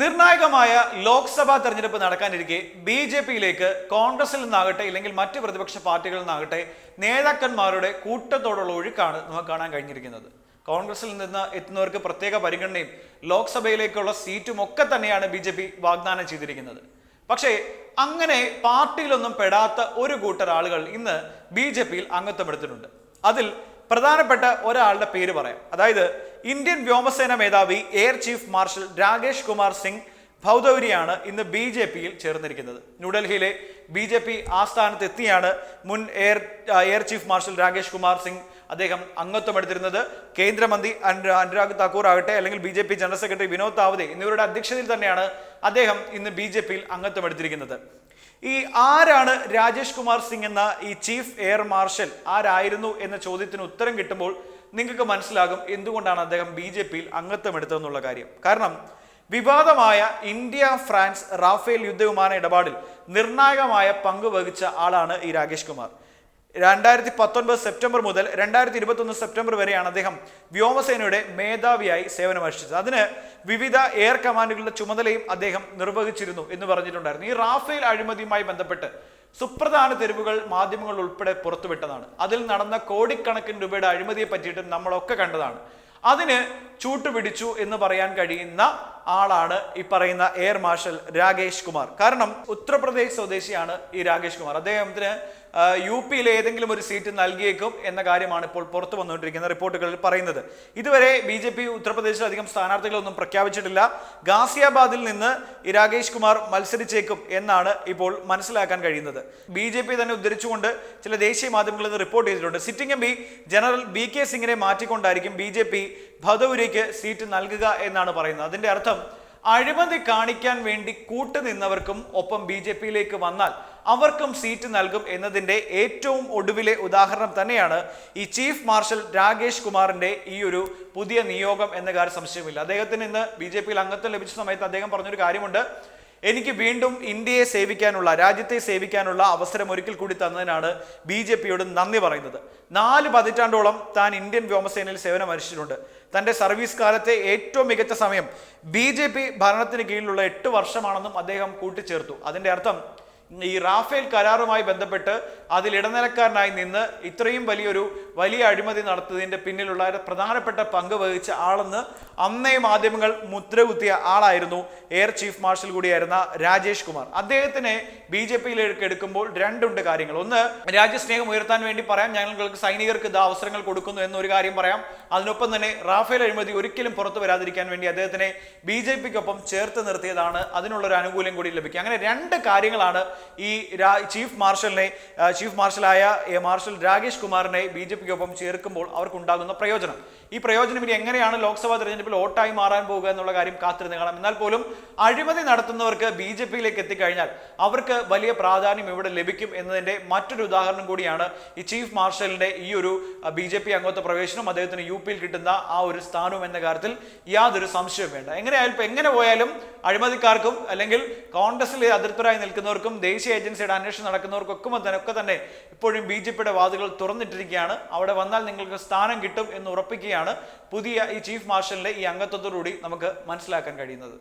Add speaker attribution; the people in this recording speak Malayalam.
Speaker 1: നിർണായകമായ ലോക്സഭാ തെരഞ്ഞെടുപ്പ് നടക്കാനിരിക്കെ ബി ജെ പിയിലേക്ക് കോൺഗ്രസിൽ നിന്നാകട്ടെ ഇല്ലെങ്കിൽ മറ്റ് പ്രതിപക്ഷ പാർട്ടികളിൽ നിന്നാകട്ടെ നേതാക്കന്മാരുടെ കൂട്ടത്തോടുള്ള ഒഴുക്കാണ് നമുക്ക് കാണാൻ കഴിഞ്ഞിരിക്കുന്നത്. കോൺഗ്രസിൽ നിന്ന് എത്തുന്നവർക്ക് പ്രത്യേക പരിഗണനയും ലോക്സഭയിലേക്കുള്ള സീറ്റും ഒക്കെ തന്നെയാണ് ബി ജെ പി വാഗ്ദാനം ചെയ്തിരിക്കുന്നത്. പക്ഷേ അങ്ങനെ പാർട്ടിയിലൊന്നും പെടാത്ത ഒരു കൂട്ടർ ആളുകൾ ഇന്ന് ബി ജെ പിയിൽ അതിൽ പ്രധാനപ്പെട്ട ഒരാളുടെ പേര് പറയാം. അതായത് ഇന്ത്യൻ വ്യോമസേന മേധാവി air chief marshal Rakesh Kumar Singh ഭൗദൗരിയാണ് ഇന്ന് ബി ജെ പിയിൽ ചേർന്നിരിക്കുന്നത്. ന്യൂഡൽഹിയിലെ ബി ജെ പി ആസ്ഥാനത്ത് എത്തിയാണ് മുൻ air air chief marshal Rakesh Kumar Singh അദ്ദേഹം അംഗത്വം എടുത്തിരുന്നത് കേന്ദ്രമന്ത്രി അനു- അനുരാഗ് താക്കൂർ ആകട്ടെ അല്ലെങ്കിൽ B J P general secretary Vinod Tawde എന്നിവരുടെ അധ്യക്ഷതയിൽ തന്നെയാണ് അദ്ദേഹം ഇന്ന് ബി ജെ പിയിൽ അംഗത്വമെടുത്തിരിക്കുന്നത്. ഈ ആരാണ് രാജേഷ് കുമാർ സിംഗ് എന്ന ഈ ചീഫ് എയർ മാർഷൽ ആരായിരുന്നു എന്ന ചോദ്യത്തിന് ഉത്തരം കിട്ടുമ്പോൾ നിങ്ങൾക്ക് മനസ്സിലാകും എന്തുകൊണ്ടാണ് അദ്ദേഹം ബി ജെ പിയിൽ അംഗത്വം എടുത്തതെന്നുള്ള കാര്യം. കാരണം വിവാദമായ ഇന്ത്യ ഫ്രാൻസ് റാഫേൽ യുദ്ധവിമാന ഇടപാടിൽ നിർണായകമായ പങ്ക് വഹിച്ച ആളാണ് ഈ രാകേഷ് കുമാർ. രണ്ടായിരത്തി പത്തൊൻപത് സെപ്റ്റംബർ മുതൽ രണ്ടായിരത്തി ഇരുപത്തൊന്ന് സെപ്റ്റംബർ വരെയാണ് അദ്ദേഹം വ്യോമസേനയുടെ മേധാവിയായി സേവനമനുഷ്ഠിച്ചത് അതിന് വിവിധ എയർ കമാൻഡുകളുടെ ചുമതലയും അദ്ദേഹം നിർവഹിച്ചിരുന്നു എന്ന് പറഞ്ഞിട്ടുണ്ടായിരുന്നു. ഈ റാഫേൽ അഴിമതിയുമായി ബന്ധപ്പെട്ട് സുപ്രധാന തെരുവുകൾ മാധ്യമങ്ങൾ ഉൾപ്പെടെ പുറത്തുവിട്ടതാണ്. അതിൽ നടന്ന കോടിക്കണക്കിന് രൂപയുടെ അഴിമതിയെ പറ്റിയിട്ടും നമ്മളൊക്കെ കണ്ടതാണ്. അതിന് ചൂട്ടുപിടിച്ചു എന്ന് പറയാൻ കഴിയുന്ന ആളാണ് ഈ പറയുന്ന എയർ മാർഷൽ രാകേഷ് കുമാർ. കാരണം ഉത്തർപ്രദേശ് സ്വദേശിയാണ് ഈ രാകേഷ് കുമാർ. അദ്ദേഹത്തിന് യു പിയിലെ ഏതെങ്കിലും ഒരു സീറ്റ് നൽകിയേക്കും എന്ന കാര്യമാണ് ഇപ്പോൾ പുറത്തു വന്നുകൊണ്ടിരിക്കുന്ന റിപ്പോർട്ടുകളിൽ പറയുന്നത്. ഇതുവരെ ബി ജെ പി ഉത്തർപ്രദേശിൽ അധികം സ്ഥാനാർത്ഥികളൊന്നും പ്രഖ്യാപിച്ചിട്ടില്ല. ഗാസിയാബാദിൽ നിന്ന് രാകേഷ് കുമാർ മത്സരിച്ചേക്കും എന്നാണ് ഇപ്പോൾ മനസ്സിലാക്കാൻ കഴിയുന്നത്. ബി ജെ പി തന്നെ ഉദ്ധരിച്ചുകൊണ്ട് ചില ദേശീയ മാധ്യമങ്ങളിൽ നിന്ന് റിപ്പോർട്ട് ചെയ്തിട്ടുണ്ട്. Sitting M P general B K സിംഗിനെ മാറ്റിക്കൊണ്ടായിരിക്കും ബി ജെ പി ഭദൌരിക്ക് സീറ്റ് നൽകുക എന്നാണ് പറയുന്നത്. അതിന്റെ അർത്ഥം അഴിമതി കാണിക്കാൻ വേണ്ടി കൂട്ടുനിന്നവർക്കും ഒപ്പം ബി ജെ പിയിലേക്ക് വന്നാൽ അവർക്കും സീറ്റ് നൽകും എന്നതിന്റെ ഏറ്റവും ഒടുവിലെ ഉദാഹരണം തന്നെയാണ് ഈ ചീഫ് മാർഷൽ രാകേഷ് കുമാറിന്റെ ഈ ഒരു പുതിയ നിയോഗം എന്ന കാര്യം സംശയമില്ല. അദ്ദേഹത്തിന് ഇന്ന് ബി ജെ പിയിൽ അംഗത്വം ലഭിച്ച സമയത്ത് അദ്ദേഹം പറഞ്ഞൊരു കാര്യമുണ്ട്. എനിക്ക് വീണ്ടും ഇന്ത്യയെ സേവിക്കാനുള്ള രാജ്യത്തെ സേവിക്കാനുള്ള അവസരം ഒരിക്കൽ കൂടി തന്നതിനാണ് ബി ജെ പിയോട് നന്ദി പറയുന്നത്. നാല് പതിറ്റാണ്ടോളം താൻ ഇന്ത്യൻ വ്യോമസേനയിൽ സേവനം അനുഷ്ഠിച്ചിട്ടുണ്ട് തന്റെ സർവീസ് കാലത്തെ ഏറ്റവും മികച്ച സമയം ബി ജെ പി ഭരണത്തിന് കീഴിലുള്ള എട്ട് വർഷമാണെന്നും അദ്ദേഹം കൂട്ടിച്ചേർത്തു. അതിന്റെ അർത്ഥം ഈ റാഫേൽ കരാറുമായി ബന്ധപ്പെട്ട് അതിൽ ഇടനിലക്കാരനായി നിന്ന് ഇത്രയും വലിയൊരു വലിയ അഴിമതി നടത്തിയതിന്റെ പിന്നിലുള്ള പ്രധാനപ്പെട്ട പങ്ക് വഹിച്ച ആളെന്ന് അന്നേ മാധ്യമങ്ങൾ മുദ്രകുത്തിയ ആളായിരുന്നു എയർ ചീഫ് മാർഷൽ കൂടിയായിരുന്ന രാജേഷ് കുമാർ. അദ്ദേഹത്തിനെ ബി ജെ പിയിലേക്ക് എടുക്കുമ്പോൾ രണ്ടുണ്ട് കാര്യങ്ങൾ. ഒന്ന് രാജ്യസ്നേഹം ഉയർത്താൻ വേണ്ടി പറയാം. ഞങ്ങൾക്ക് സൈനികർക്ക് ഇത് അവസരങ്ങൾ കൊടുക്കുന്നു എന്നൊരു കാര്യം പറയാം. അതിനൊപ്പം തന്നെ റാഫേൽ അഴിമതി ഒരിക്കലും പുറത്തു വരാതിരിക്കാൻ വേണ്ടി അദ്ദേഹത്തിനെ ബി ജെ പിക്കൊപ്പം ചേർത്ത് നിർത്തിയതാണ്. അതിനുള്ളൊരു ആനുകൂല്യം കൂടി ലഭിക്കുക അങ്ങനെ രണ്ട് കാര്യങ്ങളാണ് ഈ ചീഫ് മാർഷലിനെ ചീഫ് മാർഷലായ മാർഷൽ രാകേഷ് കുമാറിനെ ബി ജെ പിക്കൊപ്പം ചേർക്കുമ്പോൾ അവർക്കുണ്ടാകുന്ന പ്രയോജനം. ഈ പ്രയോജനം ഇനി എങ്ങനെയാണ് ലോക്സഭാ തെരഞ്ഞെടുപ്പിൽ വോട്ടായി മാറാൻ പോകുക എന്നുള്ള കാര്യം കാത്തിരുന്ന് കാണാം. എന്നാൽ പോലും അഴിമതി നടത്തുന്നവർക്ക് ബി ജെ പിയിലേക്ക് എത്തിക്കഴിഞ്ഞാൽ അവർക്ക് വലിയ പ്രാധാന്യം ഇവിടെ ലഭിക്കും എന്നതിന്റെ മറ്റൊരു ഉദാഹരണം കൂടിയാണ് ഈ ചീഫ് മാർഷലിന്റെ ഈ ഒരു ബി ജെ പി അംഗത്വ പ്രവേശനം. അദ്ദേഹത്തിന് യു പിയിൽ കിട്ടുന്ന ആ ഒരു സ്ഥാനവും എന്ന കാര്യത്തിൽ യാതൊരു സംശയവും വേണ്ട. എങ്ങനെയായാലും എങ്ങനെ പോയാലും അഴിമതിക്കാർക്കും അല്ലെങ്കിൽ കോൺഗ്രസിൽ അതിർത്തരായി നിൽക്കുന്നവർക്കും ദേശീയ ഏജൻസിയുടെ അന്വേഷണം നടക്കുന്നവർക്കൊക്കെ തന്നെ ഒക്കെ തന്നെ ഇപ്പോഴും ബി ജെ പിയുടെ വാതുകൾ തുറന്നിട്ടിരിക്കുകയാണ്. അവിടെ വന്നാൽ നിങ്ങൾക്ക് സ്ഥാനം കിട്ടും എന്ന് ഉറപ്പിക്കുകയാണ് പുതിയ ഈ ചീഫ് മാർഷലിന്റെ ഈ അംഗത്വത്തോടുകൂടി നമുക്ക് മനസ്സിലാക്കാൻ കഴിയുന്നത്.